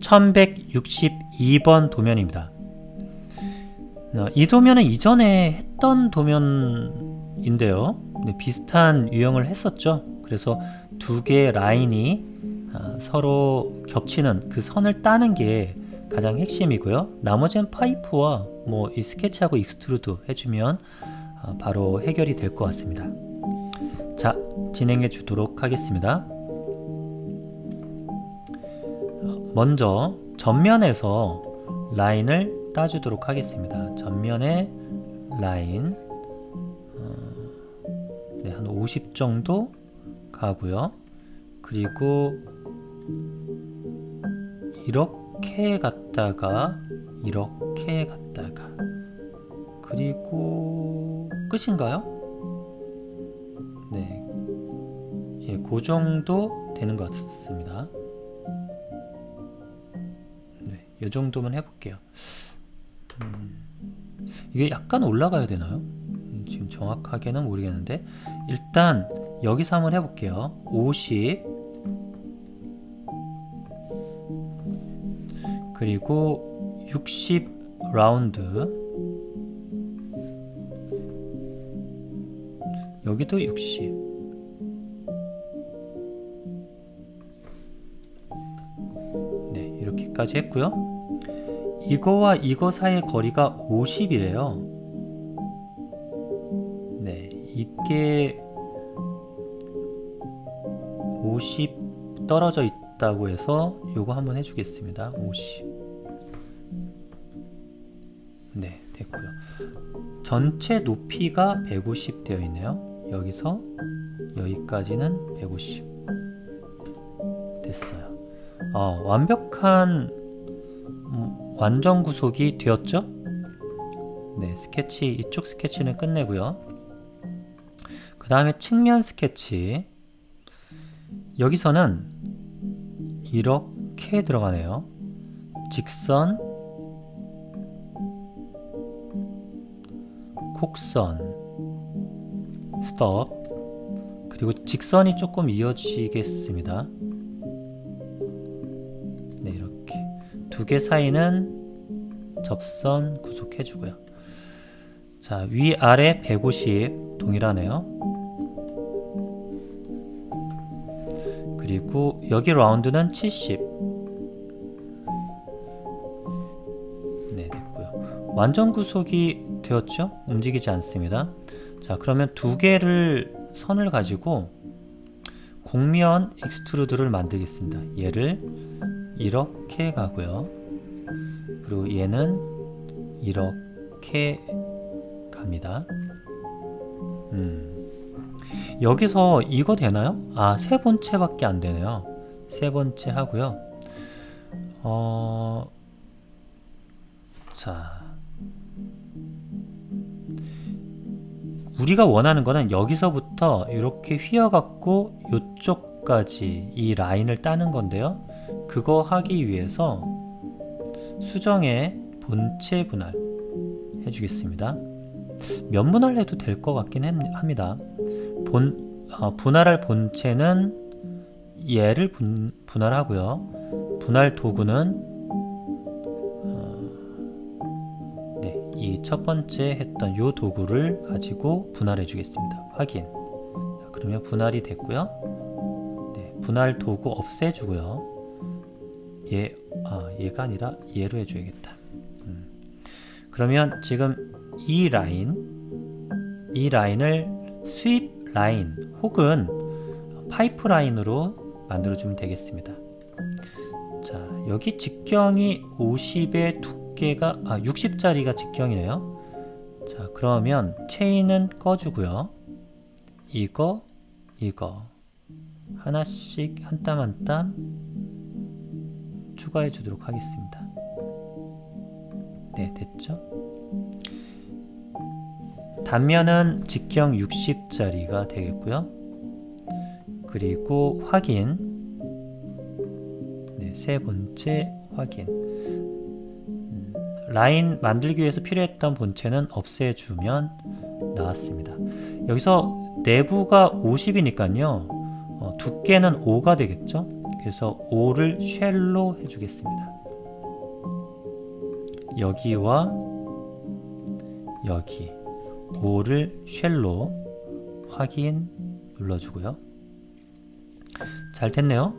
(1162번) 도면입니다. 어, 이 도면은 이전에 했던 도면인데요. 네, 비슷한 유형을 했었죠. 그래서 두 개의 라인이 아, 서로 겹치는 그 선을 따는 게 가장 핵심이고요. 나머지는 파이프와 뭐 이 스케치하고 익스트루드 해주면 아, 바로 해결이 될 것 같습니다. 자, 진행해 주도록 하겠습니다. 어, 먼저 전면에서 라인을 따주도록 하겠습니다. 전면에 라인 어, 네, 한 50 정도 가고요. 그리고 이렇게 갔다가 이렇게 갔다가 그리고 끝인가요? 예, 그 정도 되는 것 같습니다. 네, 이 정도만 해볼게요. 음, 이게 약간 올라가야 되나요? 음, 지금 정확하게는 모르겠는데 일단 여기서 한번 해볼게요. 50 그리고 60 라운드 여기도 60 네, 이렇게까지 했고요. 이거와 이거 사이의 거리가 50이래요. 네, 이게 50 떨어져 있다고 해서 요거 한번 해주겠습니다. 50. 네, 됐고요. 전체 높이가 150 되어 있네요. 여기서 여기까지는 150 됐어요. 어, 완벽한 음, 완전 구속이 되었죠? 네, 스케치 이쪽 스케치는 끝내고요. 그 다음에 측면 스케치 여기서는 이렇게 들어가네요. 직선, 곡선, 스톱, 그리고 직선이 조금 이어지겠습니다. 두 개 사이는 접선 구속해 주고요. 자, 위 아래 150 동일하네요. 그리고 여기 라운드는 70. 네, 됐고요. 완전 구속이 되었죠? 움직이지 않습니다. 자, 그러면 두 개를 선을 가지고 곡면 익스트루드를 만들겠습니다. 얘를 이렇게 가고요. 그리고 얘는 이렇게 갑니다. 음. 여기서 이거 되나요? 아, 세 번째밖에 안 되네요. 세 번째 하고요. 어, 자. 우리가 원하는 거는 여기서부터 이렇게 휘어갖고 이쪽까지 이 라인을 따는 건데요. 그거 하기 위해서 수정의 본체 분할 해주겠습니다. 면 분할 해도 될 것 같긴 합니다. 본, 어, 분할할 본체는 얘를 분, 분할하고요. 분할 도구는 어, 네, 이 첫 번째 했던 요 도구를 가지고 분할해 주겠습니다. 확인. 자, 그러면 분할이 됐고요. 네, 분할 도구 없애주고요. 얘, 아, 얘가 아니라 얘로 해줘야겠다. 음. 그러면 지금 이 라인, 이 라인을 수입 라인 혹은 파이프 라인으로 만들어주면 되겠습니다. 자, 여기 직경이 50의 두께가, 아, 60짜리가 직경이네요. 자, 그러면 체인은 꺼주고요. 이거, 이거. 하나씩 한 땀 한땀 추가해 주도록 하겠습니다. 네, 됐죠? 단면은 직경 60짜리가 되겠고요. 그리고 확인. 네, 세 번째 확인. 음, 라인 만들기 위해서 필요했던 본체는 없애주면 나왔습니다. 여기서 내부가 50이니까요. 어, 어, 두께는 5가 되겠죠. 그래서 5를 쉘로 해주겠습니다. 여기와 여기 5를 쉘로 확인 눌러주고요. 잘 됐네요.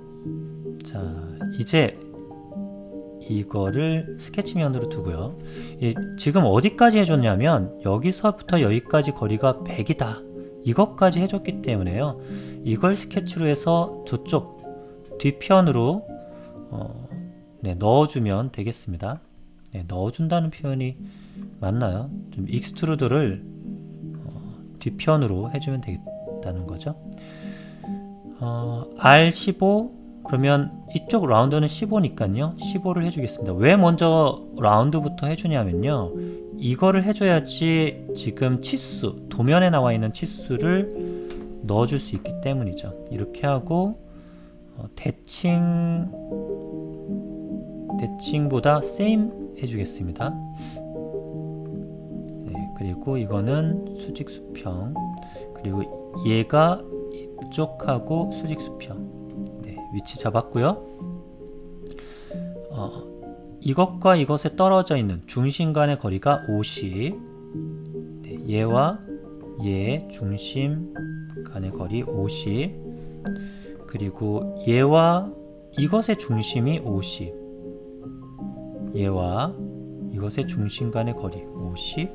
자, 이제 이거를 스케치면으로 두고요. 이, 지금 어디까지 해줬냐면 여기서부터 여기까지 거리가 100이다. 이것까지 해줬기 때문에요. 이걸 스케치로 해서 저쪽 뒤편으로 어, 네, 넣어주면 되겠습니다. 네, 넣어준다는 표현이 맞나요? 좀 익스트루드를 어, 뒤편으로 해주면 되겠다는 거죠. 어, R15 그러면 이쪽 라운드는 15니까요 15를 해주겠습니다 왜 먼저 라운드부터 해주냐면요 이거를 해줘야지 지금 치수 도면에 나와 있는 치수를 넣어줄 수 있기 때문이죠 이렇게 하고 어, 대칭 대칭보다 same 해주겠습니다 네, 그리고 이거는 수직 수평 그리고 얘가 이쪽하고 수직 수평 네, 위치 잡았고요. 어, 이것과 이것에 떨어져 있는 중심 간의 거리가 50. 네, 얘와 얘 중심 간의 거리 50. 그리고 얘와 이것의 중심이 50. 얘와 이것의 중심 간의 거리 50.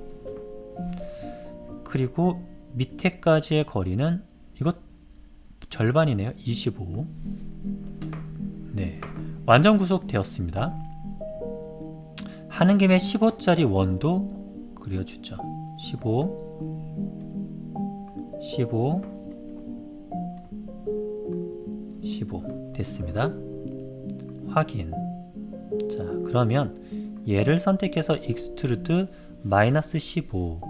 그리고 밑에까지의 거리는 이것 절반이네요. 25. 네. 완전 구속되었습니다. 하는 김에 15짜리 원도 그려주죠. 15 15 15 됐습니다. 확인. 자, 그러면 얘를 선택해서 익스트루드 마이너스 15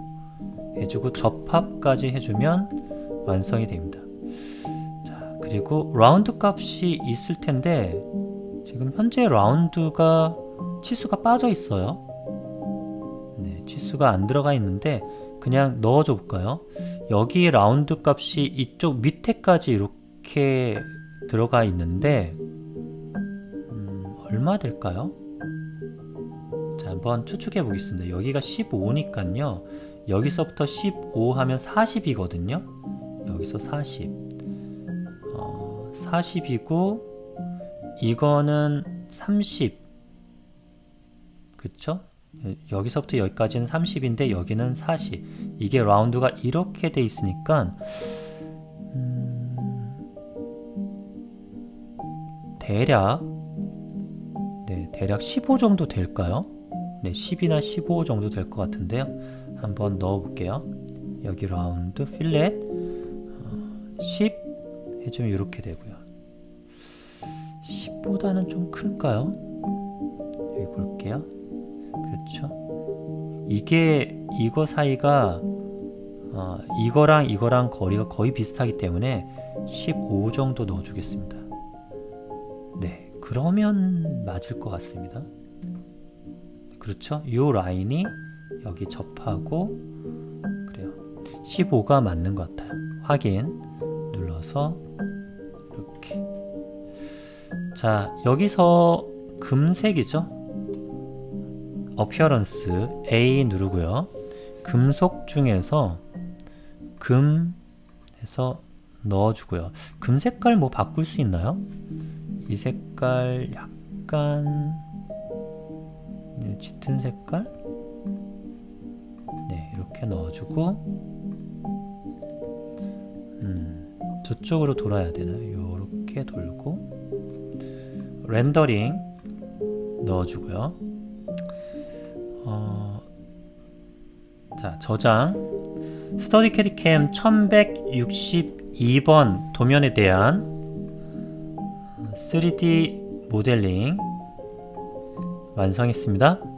해주고 접합까지 해주면 완성이 됩니다. 자, 그리고 라운드 값이 있을 텐데 지금 현재 라운드가 치수가 빠져 있어요. 네, 치수가 안 들어가 있는데 그냥 넣어줘 볼까요? 여기 라운드 값이 이쪽 밑에까지 이렇게 들어가 있는데 음, 얼마 될까요? 자, 한번 추측해 보겠습니다. 여기가 15니까요. 여기서부터 15 하면 40이거든요. 여기서 40. 어, 40이고 이거는 30. 그쵸? 여- 여기서부터 여기까지는 30인데 여기는 40. 이게 라운드가 이렇게 돼 있으니까 대략 네, 대략 15 정도 될까요? 네, 10이나 15 정도 될 것 같은데요. 한번 넣어 볼게요. 여기 라운드 필렛 어, 10 해주면 이렇게 되고요. 10보다는 좀 클까요? 여기 볼게요. 그렇죠. 이게 이거 사이가 어, 이거랑 이거랑 거리가 거의 비슷하기 때문에 15 정도 넣어주겠습니다. 네, 그러면 맞을 것 같습니다. 그렇죠? 이 라인이 여기 접하고 그래요. 15가 맞는 것 같아요. 확인 눌러서 이렇게 자 여기서 금색이죠? 어피어런스 A 누르고요. 금속 중에서 금 해서 넣어주고요. 금 색깔 뭐 바꿀 수 있나요? 이 색깔 약간 네, 짙은 색깔 네 이렇게 넣어주고 음 저쪽으로 돌아야 되나요? 이렇게 돌고 렌더링 넣어주고요. 어, 자 저장 스터디 캐디캠 1162번 도면에 대한 3D 모델링 완성했습니다.